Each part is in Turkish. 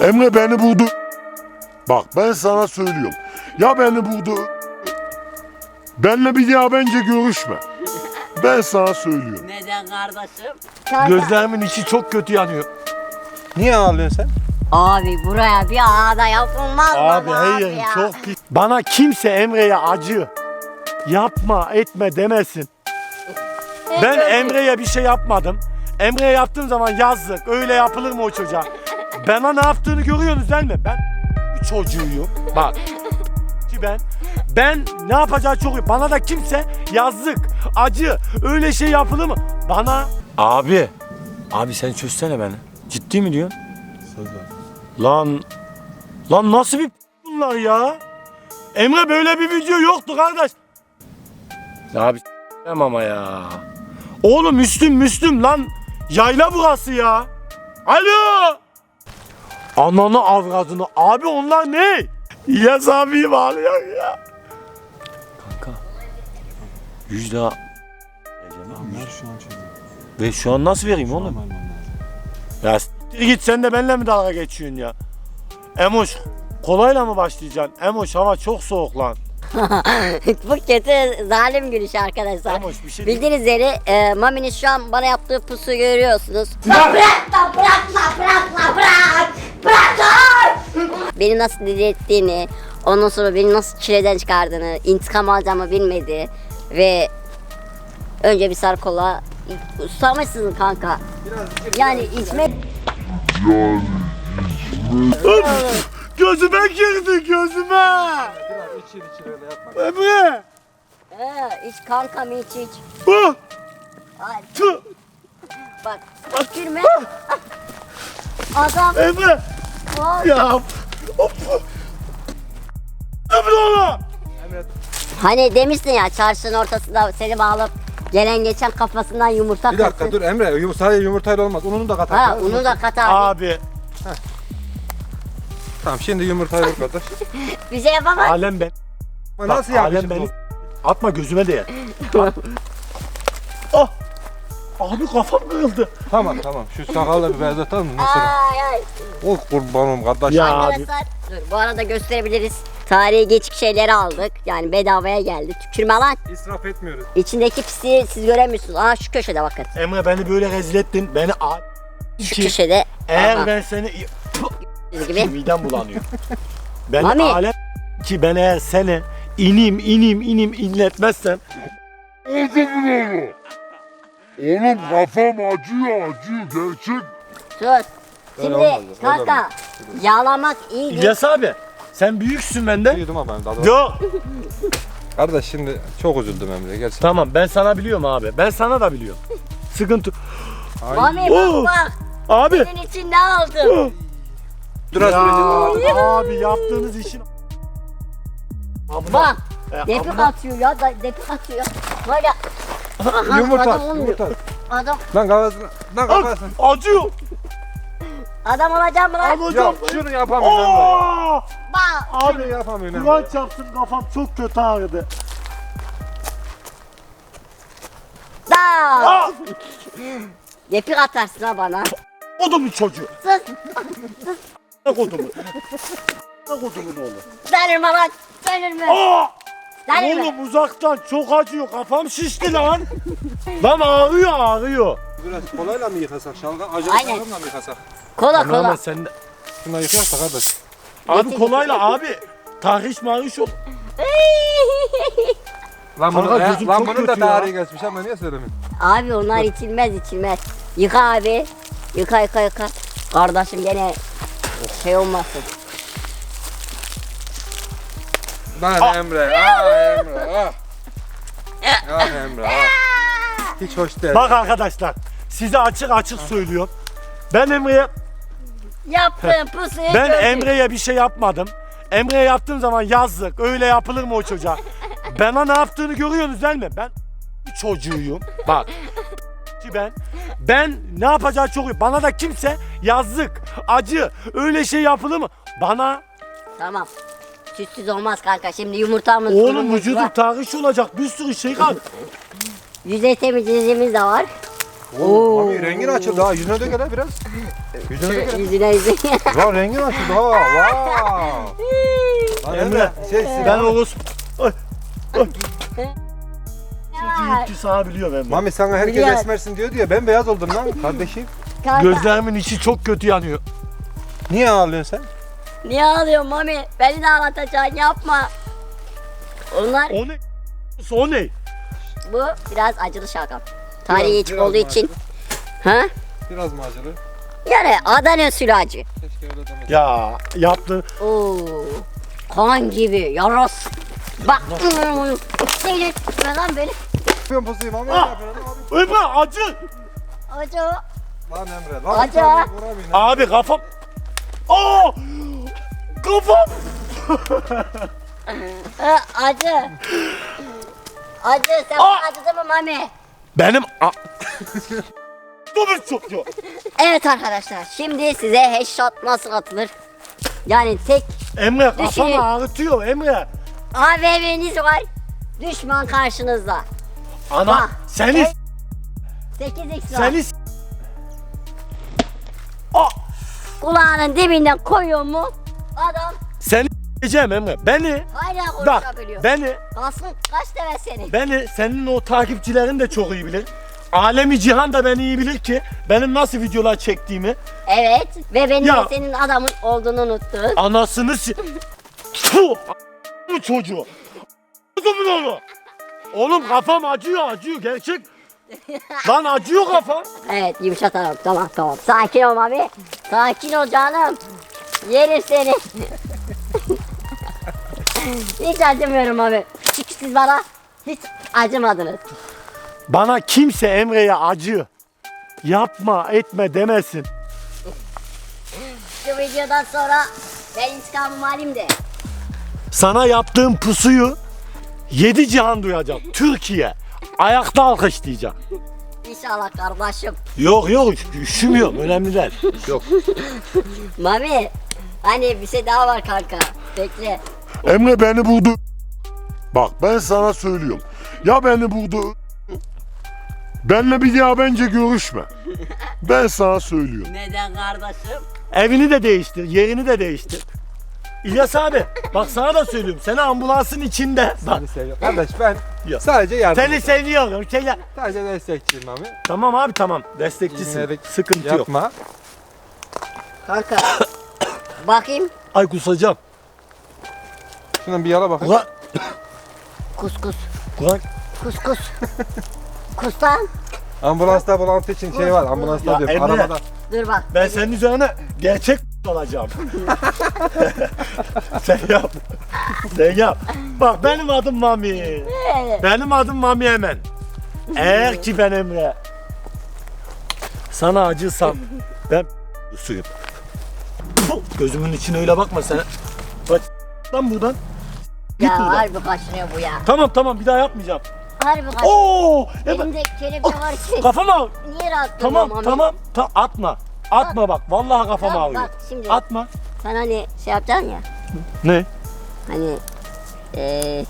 Emre beni buldu. Bak ben sana söylüyorum. Ya beni buldu. Benle bir daha bence görüşme. Ben sana söylüyorum. Neden kardeşim? Gözlerimin içi çok kötü yanıyor. Niye ağlıyorsun sen? Abi buraya bir ağda yapılmaz Abi abi yerim ya. çok pis. Bana kimse Emre'ye acı yapma etme demesin. Ben Emre'ye bir şey yapmadım. Emre'ye yaptığım zaman yazdık. Öyle yapılır mı o çocuğa? Bana ne yaptığını görüyorsunuz değil mi? Ben bir çocuğuyum. Bak. Ki ben ben ne yapacağı çok iyi. Bana da kimse yazdık. Acı. Öyle şey yapılır mı? Bana Abi. Abi sen çözsene beni. Ciddi mi diyorsun? Lan Lan nasıl bir bunlar ya? Emre böyle bir video yoktu kardeş. Abi ama ya. Oğlum Müslüm Müslüm lan. Yayla burası ya. Alo. Ananı avradını. Abi onlar ne? İlyas abi bağlıyor ya. Kanka. Yüz daha. Ver şu an çocuğu. Ve şu an nasıl vereyim oğlum? Ya s**tir git sen de benimle mi dalga geçiyorsun ya? Emoş kolayla mı başlayacaksın? Emoş hava çok soğuk lan. Bu kötü zalim gülüş arkadaşlar. Emoş bir şey. Bildiğiniz üzere e, Mami'nin şu an bana yaptığı pusu görüyorsunuz. Bırak lan bırak lan bırak lan bırak! Beni nasıl deli ettiğini, ondan sonra beni nasıl çileden çıkardığını, intikam alacağımı bilmedi. Ve önce bir sarkola susamışsın kanka. Yani içmek Gözüme girdi gözüme. Biraz içir içir öyle yapma. Emre. Ee, iç kankam iç iç. Ay, tüh, bak tükürme. Adam Emre. Ay. Ya. Hani demiştin ya çarşının ortasında seni bağlayıp gelen geçen kafasından yumurta Bir dakika dur Emre yum- sadece yumurtayla olmaz. Ununu da katar. Ha onu da kat abi. Abi Tamam şimdi yumurtayı vur kardeş. Bir şey yapamaz. alem ben. Ama Bak, Nasıl alem yapmışsın beni. Atma gözüme de. ah. Abi kafam kırıldı. Tamam tamam şu sakalla bir benzetelim mi? Nasıl? Ay ay. Oh kurbanım kardeş. Ya. Arkadaşlar dur bu arada gösterebiliriz. Tarihi geçik şeyleri aldık. Yani bedavaya geldi. Tükürme lan. İsraf etmiyoruz. İçindeki pisliği siz göremiyorsunuz. Aa şu köşede bakın. Emre beni böyle rezil ettin. Beni a... Şu Ki, köşede. eğer Aha, ben seni... gördüğünüz gibi. Midem bulanıyor. Ben Mami. alem ki ben eğer seni inim inim inim inletmezsem Oğlum kafam acıyor acıyor gerçek. Sus. Şimdi olmaz, öyle kanka yağlamak iyi değil. İlyas abi sen büyüksün benden. Duydum ama ben dadı. Yok. Kardeş şimdi çok üzüldüm Emre gerçekten. Tamam ben sana biliyorum abi. Ben sana da biliyorum. Sıkıntı. Ay. Mami Oo. bak bak. Abi. Senin için ne aldım? Dur Ya, az abi yaptığınız işin. Bak. E, Depik atıyor ya. da- Depik atıyor. Böyle. Aha, Yumurta adam at, olmuyor. yumurta. Adam, Lan kafasına. Lan kafasına. Acıyor. adam olacağım mı lan? Ya Alacağım. şunu yapamıyorum Emre. Aa! Bak. Abi Şunu yapamıyorum Kur'an Emre. çarpsın kafam çok kötü ağrıdı. Da. Aa! Depik atarsın ha bana. Odumun çocuğu. Sus. Ne kodumu? Ne kodumun oğlu? Denirme lan. Denirme. Aa! Denirme. Oğlum uzaktan çok acıyor. Kafam şişti lan. lan ağrıyor ağrıyor. Biraz kolayla mı yıkasak şalgam? Acılı Aynen. şalgamla mı yıkasak? Kola Ama kola. sen de... Şuna yıkayak da kardeş. Abi kolayla abi. Tahriş mariş ol. Lan Kanka bunun, gözüm lan çok bunun da kötü ya. tarihi geçmiş ama niye söylemiyorsun? abi onlar içilmez içilmez. Yıka abi. Yıka yıka yıka. Kardeşim gene şey olmasın. Lan Emre, ah Emre, ah. Ah Emre, ah. Hiç hoş değil. Bak arkadaşlar size açık açık söylüyorum. Ben Emre'ye Yaptığın pusuyu ben. Emre'ye bir şey yapmadım. Emre'ye yaptığım zaman yazdık. Öyle yapılır mı o çocuğa? Bana ne yaptığını görüyorsunuz değil mi? Ben bir çocuğuyum. Bak. Ki ben ben ne yapacağı çok iyi. Bana da kimse yazdık. Acı. Öyle şey yapılır mı? Bana Tamam. Sütsüz olmaz kanka. Şimdi yumurtamız oğlum vücudum var. tahriş olacak. Bir sürü şey kaldı. Yüzey temizleyicimiz de var. Oo. Abi rengin açıldı ha. Yüzüne de gel biraz. Yüzüne de gel. Yüzüne yüzüne. Lan rengin açıldı ha. Wow. Lan Emre, Şey, Ben Oğuz. Ay, ay. Ya, Çünkü sana biliyor Emre. Mami sana herkes Biliyor. esmersin diyor diye ben beyaz oldum lan kardeşim. kanka, Gözlerimin içi çok kötü yanıyor. Niye ağlıyorsun sen? Niye ağlıyorsun mami? Beni de ağlatacaksın yapma. Onlar O ne? O ne? bu biraz acılı şalgam. Tarihi Biraz- içik biraz olduğu mı için. Ha? Biraz mı acılı? Yani Adana usulü acı. Keşke öyle demeseydin. Ya yaptı. Oo. Kan gibi yaras. Bak. Seni lan böyle. yapıyorsun pusuyu Mami? Ah! Ne yapıyorsun abi? Acı. Acı. Lan Emre lan. Acı. vuramayın. Abi kafam. Aa! Kafam. Ha, acı. Acı. Sen Aa! acıdı mı mami? Benim a... Dur çok. Evet arkadaşlar şimdi size headshot nasıl atılır? Yani tek Emre Düşünün. kafamı ağrıtıyor Emre. AVM'niz var. Düşman karşınızda. Ana Bak. seni Evet. 8x var. seni s- Aa! Kulağının dibinden koyuyor mu? Adam Seni s**eceğim Emre. Beni hala bak konuşabiliyor. beni Kalsın kaç deve seni? beni senin o takipçilerin de çok iyi bilir. Alemi Cihan da beni iyi bilir ki benim nasıl videolar çektiğimi Evet ve benim Ya. de senin adamın olduğunu unuttun. anasını si... Puh! Bu çocuğu. Adamın onu. Oğlum kafam acıyor acıyor gerçek. Lan acıyor kafam. Evet yumuşatalım tamam tamam. Sakin ol abi. Sakin ol canım. Yerim seni. hiç acımıyorum abi. Çünkü siz bana hiç acımadınız. Bana kimse Emre'ye acı. Yapma etme demesin. Şu videodan sonra ben intikamımı alayım de. Sana yaptığım pusuyu yedi cihan duyacak. Türkiye. Ayakta alkışlayacak. İnşallah kardeşim. Yok yok üşümüyorum önemli değil. Yok. Mami hani bir şey daha var kanka. Bekle. Emre beni buldu. Bak ben sana söylüyorum. Ya beni buldu. Benle bir daha bence görüşme. Ben sana söylüyorum. Neden kardeşim? Evini de değiştir, yerini de değiştir. İlyas abi bak sana da söylüyorum. Seni ambulansın içinde. Bak Seni seviyorum. Kardeş ben Ya. sadece yardım. seni seviyorum. Seni... Sadece destekçiyim Mami. Tamam abi tamam. Destekçisin. Dinledik. Sıkıntı yok. Yapma. Kanka. Bakayım. Ay kusacağım. Şundan bir yala bakayım. Ulan, Kus kus. ulan Kus kus. kus lan. Ambulansta bulantı için şey var. Ambulansta Ya diyorum. Emre. Arabada. Dur bak. ben senin üzerine gerçek olacağım. Sen yap. Sen yap. Bak benim adım Mami. Benim adım Mami Emen. Eğer ki ben Emre sana acısam ben suyum. Gözümün içine öyle bakma sen. Bak lan buradan. Git Ya buradan. harbi kaçırıyor bu ya. Tamam tamam bir daha yapmayacağım. Harbi kaçırıyor. Oo! Emre, Elimde kelepçe var ki. kafama. Niye rahat Tamam durmuyorum tamam. Ta atma. Atma bak. Vallahi kafam Tamam, ağrıyor. bak şimdi. Atma. Sen hani şey yapacaksın ya. Ne? Hani eee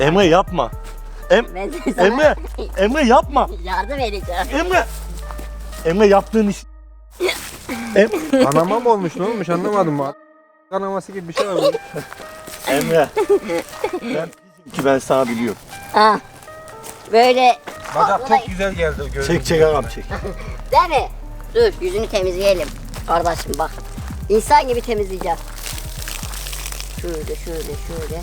Emre yapma. Em ben de sana Emre. Emre yapma. yardım edeceğim. Emre. Emre yaptığın iş. Em Kanama mı olmuş ne olmuş anlamadım. ben. Kanaması gibi bir şey var. Emre. ben ki ben sana biliyorum. Ha. Böyle Bacak çok güzel geldi. Gördüm. Çek çek ağam çek. değil mi? Dur yüzünü temizleyelim. Kardeşim bak. İnsan gibi temizleyeceğim. Şöyle şöyle şöyle.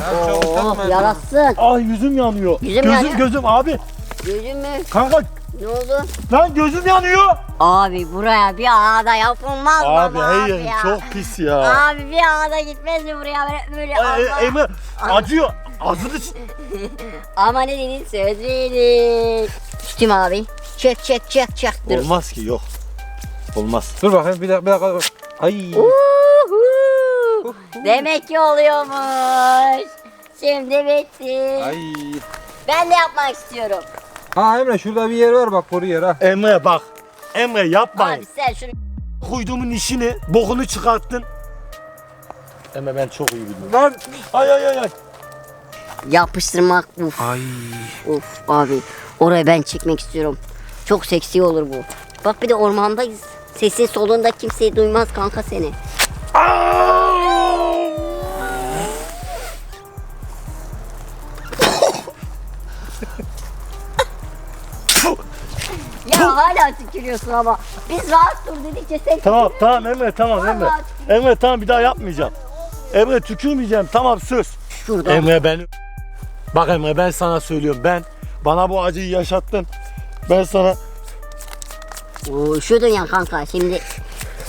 Ya Oh yarasın. Ay yüzüm yanıyor. Yüzüm gözüm yanıyor. gözüm abi. Gözüm mü? Kanka Ne oldu? lan gözüm yanıyor. Abi buraya bir ağda yapılmaz mı Abi bu hayır ya? çok pis ya. Abi bir ağda gitmez mi buraya böyle, böyle Ay, Allah. Emre acıyor. Ağzını s- Ama ne dedin söz verin. Düştüm abi. Çek çek çek çek. Dur. Olmaz ki yok. Olmaz. Dur bakayım bir dakika. Bir dakika. Ay. Uhu. Demek ki oluyormuş. Şimdi bitti. Ay. Ben de yapmak istiyorum. Ha Emre şurada bir yer var bak koru yer ha. Emre bak. Emre yapmayın. Abi sen şunu Kuyduğumun işini, bokunu çıkarttın. Emre ben çok iyi biliyorum. Lan. Ay ay ay ay. yapıştırmak uf Ay. uf abi. Orayı ben çekmek istiyorum. Çok seksi olur bu. Bak bir de ormandayız. Sesin solunda kimseyi duymaz kanka seni. Hala tükürüyorsun ama. Biz rahat dur dedikçe sen Tamam tamam Emre tamam Emre. Vallahi. Emre tamam bir daha yapmayacağım. Emre tükürmeyeceğim tamam söz. şurada. Emre ben Bak Emre ben sana söylüyorum ben bana bu acıyı yaşattın. Ben sana üşüdün ya kanka şimdi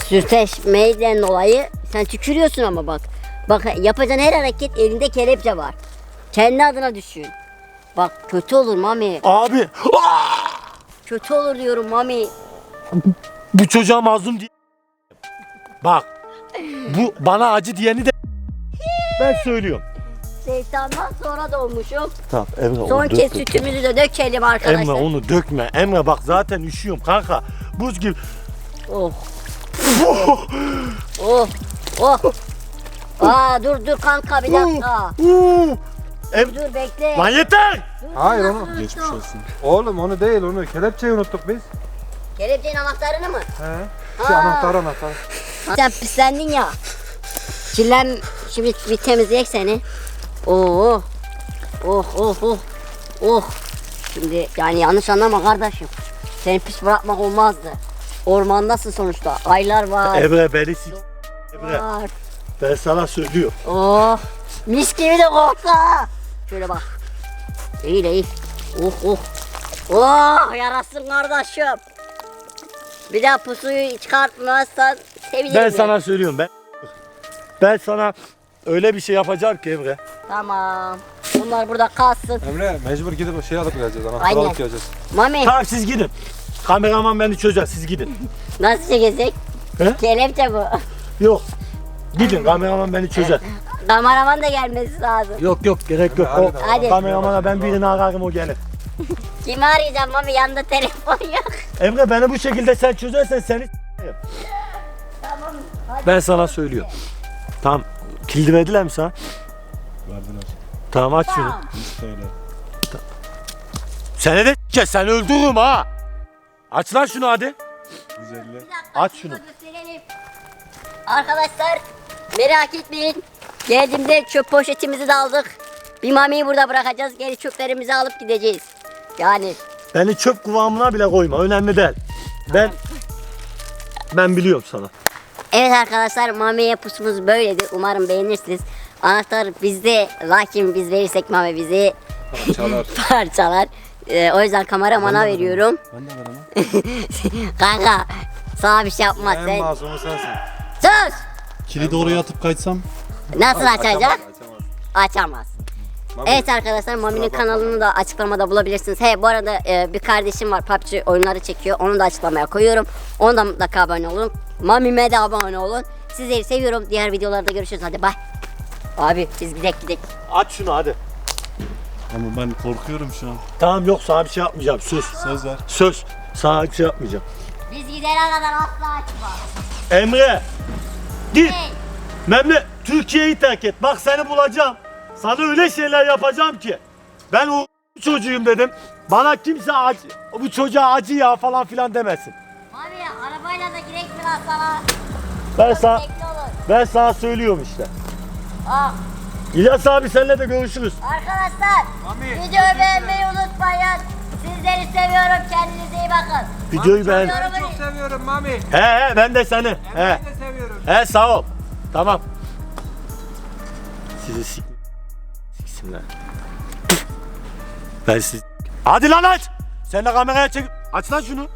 sürteşmeyden dolayı sen tükürüyorsun ama bak. Bak yapacağın her hareket elinde kelepçe var. Kendi adına düşün. Bak kötü olur mami. abi Kötü olur diyorum mami. bu çocuğa mazlum diye. Bak bu bana acı diyeni de ben söylüyorum. Şeytandan sonra doğmuşum. Tamam Emre Son onu kez dökme. sütümüzü de dökelim arkadaşlar. Emre onu dökme. Emre bak zaten üşüyorum kanka. Buz gibi. Oh. oh. Oh. Aa dur dur kanka bir dakika. Em Dur bekle. Lan yeter. Hayır onu. Geçmiş olsun. Oğlum onu değil onu. Kelepçeyi unuttuk biz. Kelepçenin anahtarını mı? He. Şey Aa. anahtar anahtar. Sen pislendin ya. Kirlen şimdi bir temizleyek seni. Oo. Oh oh oh. Oh. Şimdi yani yanlış anlama kardeşim. Seni pis bırakmak olmazdı. Ormandasın sonuçta. Aylar var. Emre beni sik. Emre Var. ben sana söylüyorum. Oh. Mis gibi de koktu. ha. Şöyle bak. İyi de iyi. Oh oh. Oh yarasın kardeşim. Bir daha pusuyu çıkartmazsan sevinirim. Ben sana söylüyorum ben. Ben sana öyle bir şey yapacağım ki Emre. Tamam. Bunlar burada kalsın. Emre mecbur gidip şey alıp geleceğiz. Anahtar Aynen. alıp geleceğiz. Mami Tamam siz gidin. Kameraman beni çözer siz gidin. nasıl çekecek? He? Kelepçe bu. Yok. Gidin kameraman beni çözer. Kameraman da gelmesi lazım. Yok yok gerek yok. Hadi, O hadi. Kameramana ben birini ararım o gelir. Kimi arayacağım Mami? Yanında telefon yok. Emre beni bu şekilde sen çözersen seni s**erim. tamam. Hadi. Ben sana söylüyorum. Tamam. Kilidi verdiler mi sana? Verdiler. Tamam aç şunu. Tamam. 100 TL. Seni de s**eceğiz, seni öldürürüm ha. Aç lan şunu hadi. 150. Bir dakika, Aç şunu şunu. gösterelim. Arkadaşlar merak etmeyin. Geldiğimde çöp poşetimizi de aldık. Bir mamiyi burada bırakacağız. Geri çöplerimizi alıp gideceğiz. Yani Beni çöp kıvamına bile koyma. Önemli değil. Ben ben biliyorum sana. Evet arkadaşlar Mami'ye pusumuz böyledir. Umarım beğenirsiniz. Anahtar bizde. Lakin biz verirsek Mami bizi Çalar. parçalar. Ee, o yüzden kameramana veriyorum. Ben de ver ama. Kanka sana bir şey yapmaz en sen. masumu sensin. Sus! Kilidi oraya atıp kaçsam Nasıl açacak? Açamaz. Açamaz. Mami, Evet arkadaşlar Mami'nin kanalını da açıklamada bulabilirsiniz. He bu arada e, bir kardeşim var PUBG oyunları çekiyor. Onu da açıklamaya koyuyorum. Ona da mutlaka abone olun. Mami'me de abone olun. Sizleri seviyorum. Diğer videolarda görüşürüz. Hadi bay. Abi biz gidek gidek. Aç şunu hadi. ama ben korkuyorum şu an. Tamam yok sana bir şey yapmayacağım. Söz. Söz ver. Söz. Sana bir şey yapmayacağım. Biz gidene kadar asla açma. Emre. Git. Hey. Memle Türkiye'yi terk et. Bak seni bulacağım. Sana öyle şeyler yapacağım ki. Ben o çocuğum dedim. Bana kimse acı, bu çocuğa acı ya falan filan demesin. Mami arabayla da girek mi lan sana? Ben sana, ben sana söylüyorum işte. Ah. İlyas abi seninle de görüşürüz. Arkadaşlar videoyu beğenmeyi unutmayın. Sizleri seviyorum. Kendinize iyi bakın. Videoyu beğen. Çok seviyorum Mami. He he ben de seni. He. Ben de seviyorum. He sağ ol. Tamam. Sizi sik... Siksinler. Ben siz... Hadi lan aç. Sen de kameraya çek. Aç lan şunu.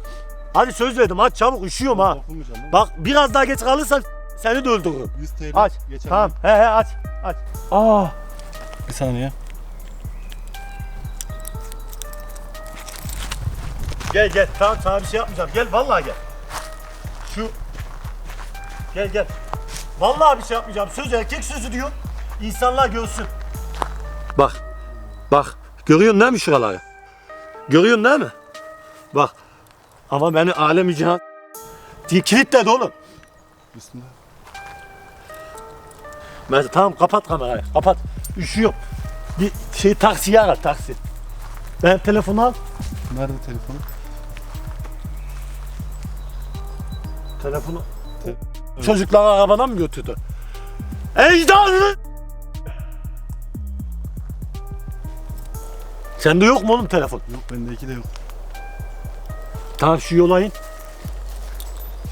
Hadi söz verdim aç çabuk üşüyorum ha. Lan. Bak biraz daha geç kalırsan seni de öldürürüm. 100 TL. Aç. Geçen Tamam. He he aç. Aç. Aa. Bir saniye. Gel gel. Tamam sana bir şey yapmayacağım. Gel vallahi gel. Şu. Gel gel. Vallahi bir şey yapmayacağım. Söz erkek sözü diyor. İnsanlar görsün. Bak. Bak. Görüyorsun değil mi şuraları? Görüyorsun değil mi? Bak. Ama beni alemi cihan kilitledi oğlum. Üstünde. Ben tamam kapat kamerayı. Kapat. Üşüyorum. Bir şey taksiye ara taksi. Ben telefonu al. Nerede telefonu? Telefonu. Çocuklar arabadan mı götürdü? Ecdanlı! Sende yok mu oğlum telefon? Yok bendeki de yok. Tamam şu yola in.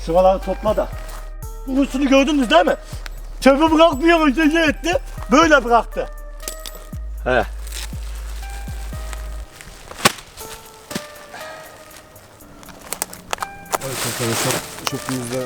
Şuraları topla da. Bunusunu gördünüz değil mi? Çöpü bırakmıyor önce etti. Böyle bıraktı. He. Evet arkadaşlar çöpümüzde